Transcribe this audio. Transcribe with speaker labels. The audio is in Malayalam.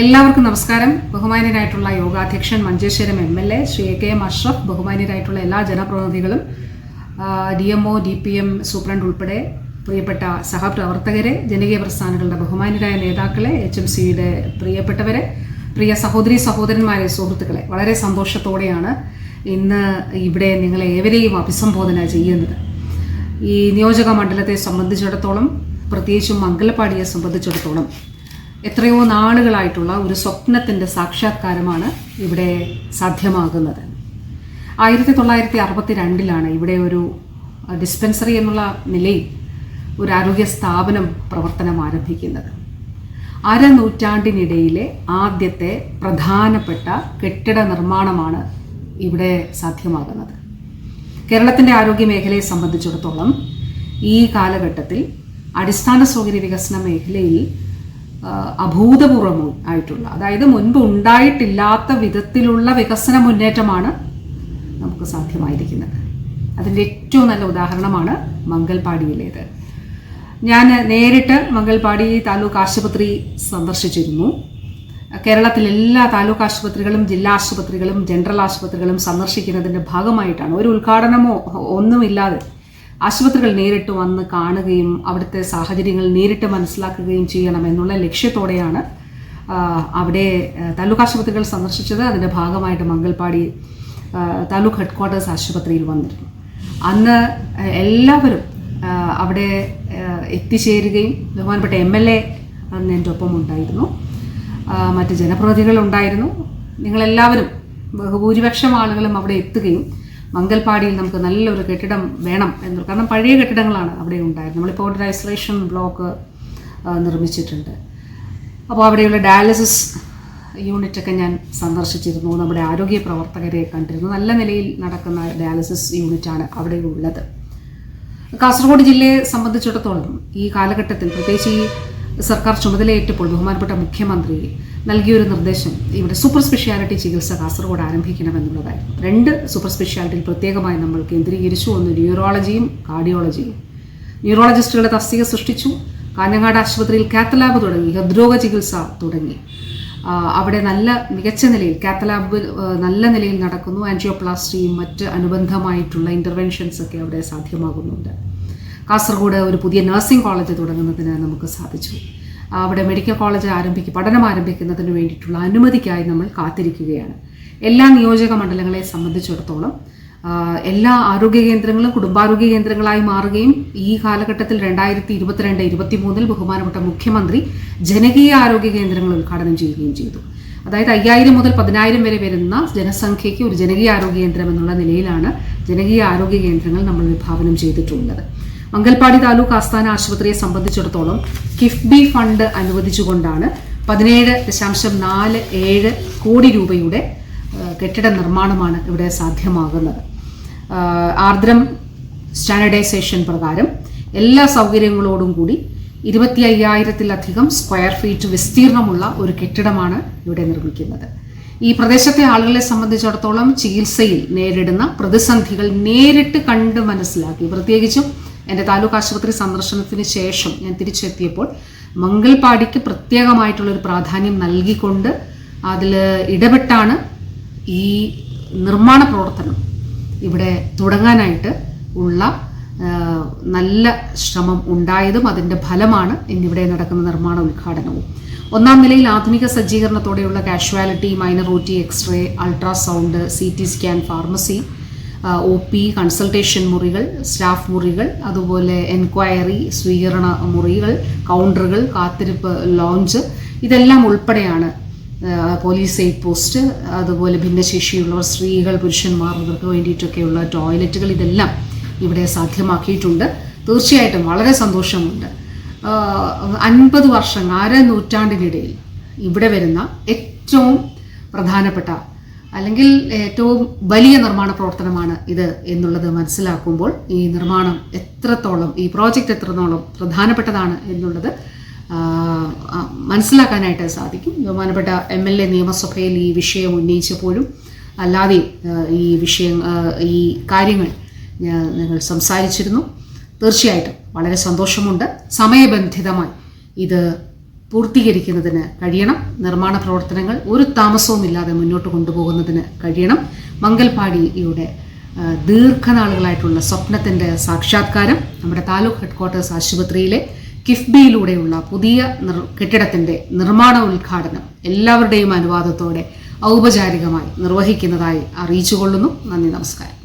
Speaker 1: എല്ലാവർക്കും നമസ്കാരം. ബഹുമാന്യരായിട്ടുള്ള യോഗാധ്യക്ഷൻ Manjeshwaram M L A Shri A K M Ashraf ബഹുമാന്യരായിട്ടുള്ള എല്ലാ ജനപ്രതിനിധികളും D M O D P M superintendent ഉൾപ്പെടെ പ്രിയപ്പെട്ട സഹപ്രവർത്തകരെ ജനകീയ പ്രസ്ഥാനങ്ങളുടെ ബഹുമാന്യരായ നേതാക്കളെ എച്ച് എം സിയുടെ പ്രിയപ്പെട്ടവരെ പ്രിയ സഹോദരി സഹോദരന്മാരെ സുഹൃത്തുക്കളെ വളരെ സന്തോഷത്തോടെയാണ് ഇന്ന് ഇവിടെ നിങ്ങളെ ഏവരെയും അഭിസംബോധന ചെയ്യുന്നത്. ഈ നിയോജക മണ്ഡലത്തെ സംബന്ധിച്ചിടത്തോളം പ്രത്യേകിച്ചും മംഗലപ്പാടിയെ സംബന്ധിച്ചിടത്തോളം എത്രയോ നാളുകളായിട്ടുള്ള ഒരു സ്വപ്നത്തിന്റെ സാക്ഷാത്കാരമാണ് ഇവിടെ സാധ്യമാകുന്നത്. ആയിരത്തി തൊള്ളായിരത്തി അറുപത്തി രണ്ടിലാണ് ഇവിടെ ഒരു ഡിസ്പെൻസറി എന്നുള്ള നിലയിൽ ഒരു ആരോഗ്യ സ്ഥാപനം പ്രവർത്തനം ആരംഭിക്കുന്നത്. അരനൂറ്റാണ്ടിനിടയിലെ ആദ്യത്തെ പ്രധാനപ്പെട്ട കെട്ടിട നിർമ്മാണമാണ് ഇവിടെ സാധ്യമാകുന്നത്. കേരളത്തിന്റെ ആരോഗ്യ മേഖലയെ സംബന്ധിച്ചിടത്തോളം ഈ കാലഘട്ടത്തിൽ അടിസ്ഥാന സൗകര്യ വികസന മേഖലയിൽ അഭൂതപൂർവം ആയിട്ടുള്ള അതായത് മുൻപ് ഉണ്ടായിട്ടില്ലാത്ത വിധത്തിലുള്ള വികസന മുന്നേറ്റമാണ് നമുക്ക് സാധ്യമായിരിക്കുന്നത്. അതിന്റെ ഏറ്റവും നല്ല ഉദാഹരണമാണ് മംഗൽപാടിയിലേത്. ഞാൻ നേരിട്ട് മംഗൽപാടി താലൂക്ക് ആശുപത്രി സന്ദർശിച്ചിരുന്നു. കേരളത്തിലെ എല്ലാ താലൂക്ക് ആശുപത്രികളും ജില്ലാ ആശുപത്രികളും ജനറൽ ആശുപത്രികളും സന്ദർശിക്കുന്നതിന്റെ ഭാഗമായിട്ടാണ്. ഒരു ഉദ്ഘാടനമോ ഒന്നുമില്ലാതെ ആശുപത്രികൾ നേരിട്ട് വന്ന് കാണുകയും അവിടുത്തെ സാഹചര്യങ്ങൾ നേരിട്ട് മനസ്സിലാക്കുകയും ചെയ്യണം എന്നുള്ള ലക്ഷ്യത്തോടെയാണ് അവിടെ താലൂക്ക് ആശുപത്രികൾ സന്ദർശിച്ചത്. അതിന്റെ ഭാഗമായിട്ട് മംഗൽപാടി താലൂക്ക് ഹെഡ് ക്വാർട്ടേഴ്സ് ആശുപത്രിയിൽ വന്നിരുന്നു. അന്ന് എല്ലാവരും അവിടെ എത്തിച്ചേരുകയും ബഹുമാനപ്പെട്ട എം എൽ എ അന്ന് എന്റെ ഒപ്പം ഉണ്ടായിരുന്നു മറ്റ് ജനപ്രതിനിധികളുണ്ടായിരുന്നു. നിങ്ങളെല്ലാവരും ബഹുഭൂരിപക്ഷം ആളുകളും അവിടെ എത്തുകയും മംഗൽപാടിയിൽ നമുക്ക് നല്ലൊരു കെട്ടിടം വേണം എന്ന് കാരണം പഴയ കെട്ടിടങ്ങളാണ് അവിടെ ഉണ്ടായിരുന്നത്. നമ്മളിപ്പോൾ ഒരു ഐസൊലേഷൻ ബ്ലോക്ക് നിർമ്മിച്ചിട്ടുണ്ട്. അപ്പോൾ അവിടെയുള്ള ഡയാലിസിസ് യൂണിറ്റൊക്കെ ഞാൻ സന്ദർശിച്ചിരുന്നു. നമ്മുടെ ആരോഗ്യ പ്രവർത്തകരെ കണ്ടിരുന്നു. നല്ല നിലയിൽ നടക്കുന്ന ഡയാലിസിസ് യൂണിറ്റാണ് അവിടെ ഉള്ളത്. കാസർഗോഡ് ജില്ലയെ സംബന്ധിച്ചിടത്തോളം ഈ കാലഘട്ടത്തിൽ പ്രത്യേകിച്ച് ഈ സർക്കാർ ചുമതലയേറ്റപ്പോൾ ബഹുമാനപ്പെട്ട മുഖ്യമന്ത്രി നൽകിയൊരു നിർദ്ദേശം ഇവിടെ സൂപ്പർ സ്പെഷ്യാലിറ്റി ചികിത്സ കാസർഗോഡ് ആരംഭിക്കണമെന്നുള്ളതായിരുന്നു. രണ്ട് സൂപ്പർ സ്പെഷ്യാലിറ്റിയിൽ പ്രത്യേകമായി നമ്മൾ കേന്ദ്രീകരിച്ചു. ഒന്ന് ന്യൂറോളജിയും കാർഡിയോളജിയും. ന്യൂറോളജിസ്റ്റുകളുടെ തസ്തിക സൃഷ്ടിച്ചു. കാഞ്ഞങ്ങാട് ആശുപത്രിയിൽ കാത്തലാബ് തുടങ്ങി ഹൃദ്രോഗ ചികിത്സ തുടങ്ങി. അവിടെ നല്ല മികച്ച നിലയിൽ കാത്തലാബ് നല്ല നിലയിൽ നടക്കുന്നു. ആൻജിയോപ്ലാസ്റ്റിയും മറ്റ് അനുബന്ധമായിട്ടുള്ള ഇന്റർവെൻഷൻസ് ഒക്കെ അവിടെ സാധ്യമാകുന്നുണ്ട്. കാസർഗോഡ് ഒരു പുതിയ നഴ്സിംഗ് കോളേജ് തുടങ്ങുന്നതിന് നമുക്ക് സാധിച്ചു. അവിടെ മെഡിക്കൽ കോളേജ് ആരംഭിക്കുക പഠനം ആരംഭിക്കുന്നതിന് വേണ്ടിയിട്ടുള്ള അനുമതിക്കായി നമ്മൾ കാത്തിരിക്കുകയാണ്. എല്ലാ നിയോജക മണ്ഡലങ്ങളെ സംബന്ധിച്ചിടത്തോളം എല്ലാ ആരോഗ്യ കേന്ദ്രങ്ങളും കുടുംബാരോഗ്യ കേന്ദ്രങ്ങളായി മാറുകയും ഈ കാലഘട്ടത്തിൽ രണ്ടായിരത്തി ഇരുപത്തിരണ്ട് ഇരുപത്തി മൂന്നിൽ ബഹുമാനപ്പെട്ട മുഖ്യമന്ത്രി ജനകീയ ആരോഗ്യ കേന്ദ്രങ്ങൾ ഉദ്ഘാടനം ചെയ്യുകയും ചെയ്തു. അതായത് അയ്യായിരം മുതൽ പതിനായിരം വരെ വരുന്ന ജനസംഖ്യയ്ക്ക് ഒരു ജനകീയ ആരോഗ്യ കേന്ദ്രം എന്നുള്ള നിലയിലാണ് ജനകീയ ആരോഗ്യ കേന്ദ്രങ്ങൾ നമ്മൾ വിഭാവനം ചെയ്തിട്ടുള്ളത്. മംഗൽപാടി താലൂക്ക് ആസ്ഥാന ആശുപത്രിയെ സംബന്ധിച്ചിടത്തോളം കിഫ്ബി ഫണ്ട് അനുവദിച്ചുകൊണ്ടാണ് പതിനേഴ് ദശാംശം നാല് ഏഴ് കോടി രൂപയുടെ കെട്ടിട നിർമ്മാണമാണ് ഇവിടെ സാധ്യമാകുന്നത്. ആർദ്രം സ്റ്റാൻഡർഡൈസേഷൻ പ്രകാരം എല്ലാ സൗകര്യങ്ങളോടും കൂടി ഇരുപത്തി അയ്യായിരത്തിലധികം സ്ക്വയർ ഫീറ്റ് വിസ്തീർണമുള്ള ഒരു കെട്ടിടമാണ് ഇവിടെ നിർമ്മിക്കുന്നത്. ഈ പ്രദേശത്തെ ആളുകളെ സംബന്ധിച്ചിടത്തോളം ചികിത്സയിൽ നേരിടുന്ന പ്രതിസന്ധികൾ നേരിട്ട് കണ്ട് മനസ്സിലാക്കി പ്രത്യേകിച്ചും എന്റെ താലൂക്ക് ആശുപത്രി സന്ദർശനത്തിന് ശേഷം ഞാൻ തിരിച്ചെത്തിയപ്പോൾ മംഗൽപാടിക്ക് പ്രത്യേകമായിട്ടുള്ളൊരു പ്രാധാന്യം നൽകിക്കൊണ്ട് അതിൽ ഇടപെട്ടാണ് ഈ നിർമ്മാണ പ്രവർത്തനം. ഇവിടെ തുടങ്ങാനായിട്ട് ഉള്ള നല്ല ശ്രമം ഉണ്ടായതും അതിന്റെ ഫലമാണ് ഇന്നിവിടെ നടക്കുന്ന നിർമ്മാണ ഉദ്ഘാടനവും. ഒന്നാം നിലയിൽ ആധുനിക സജ്ജീകരണത്തോടെയുള്ള casualty minor OT x ray ultrasound C T scan pharmacy O P consultation മുറികൾ സ്റ്റാഫ് മുറികൾ അതുപോലെ എൻക്വയറി സ്വീകരണ മുറികൾ കൗണ്ടറുകൾ കാത്തിരിപ്പ് ലോഞ്ച് ഇതെല്ലാം ഉൾപ്പെടെയാണ് പോലീസ് എയ്ഡ് പോസ്റ്റ് അതുപോലെ ഭിന്നശേഷിയുള്ളവർ സ്ത്രീകൾ പുരുഷന്മാർ ഇവർക്ക് വേണ്ടിയിട്ടൊക്കെയുള്ള ടോയ്ലറ്റുകൾ ഇതെല്ലാം ഇവിടെ സാധ്യമാക്കിയിട്ടുണ്ട്. തീർച്ചയായിട്ടും വളരെ സന്തോഷമുണ്ട്. അൻപത് വർഷം അര നൂറ്റാണ്ടിനിടയിൽ ഇവിടെ വരുന്ന ഏറ്റവും പ്രധാനപ്പെട്ട അല്ലെങ്കിൽ ഏറ്റവും വലിയ നിർമ്മാണ പ്രവർത്തനമാണ് ഇത് എന്നുള്ളത് മനസ്സിലാക്കുമ്പോൾ ഈ നിർമ്മാണം എത്രത്തോളം ഈ പ്രോജക്റ്റ് എത്രത്തോളം പ്രധാനപ്പെട്ടതാണ് എന്നുള്ളത് മനസ്സിലാക്കാനായിട്ട് സാധിക്കും. ബഹുമാനപ്പെട്ട എം എൽ എ നിയമസഭയിൽ ഈ വിഷയം ഉന്നയിച്ചപ്പോഴും അല്ലാതെ ഈ വിഷയം ഈ കാര്യങ്ങൾ നിങ്ങൾ സംസാരിച്ചിരുന്നു. തീർച്ചയായിട്ടും വളരെ സന്തോഷമുണ്ട്. സമയബന്ധിതമായി ഇത് പൂർത്തീകരിക്കുന്നതിന് കഴിയണം. നിർമ്മാണ പ്രവർത്തനങ്ങൾ ഒരു താമസവും ഇല്ലാതെ മുന്നോട്ട് കൊണ്ടുപോകുന്നതിന് കഴിയണം. മംഗൽപാടിയുടെ ദീർഘനാളുകളായിട്ടുള്ള സ്വപ്നത്തിന്റെ സാക്ഷാത്കാരം നമ്മുടെ താലൂക്ക് ഹെഡ്ക്വാർട്ടേഴ്സ് ആശുപത്രിയിലെ കിഫ്ബിയിലൂടെയുള്ള പുതിയ നിർ കെട്ടിടത്തിന്റെ നിർമ്മാണ ഉദ്ഘാടനം എല്ലാവരുടെയും അനുവാദത്തോടെ ഔപചാരികമായി നിർവഹിക്കുന്നതായി അറിയിച്ചുകൊള്ളുന്നു. നന്ദി നമസ്കാരം.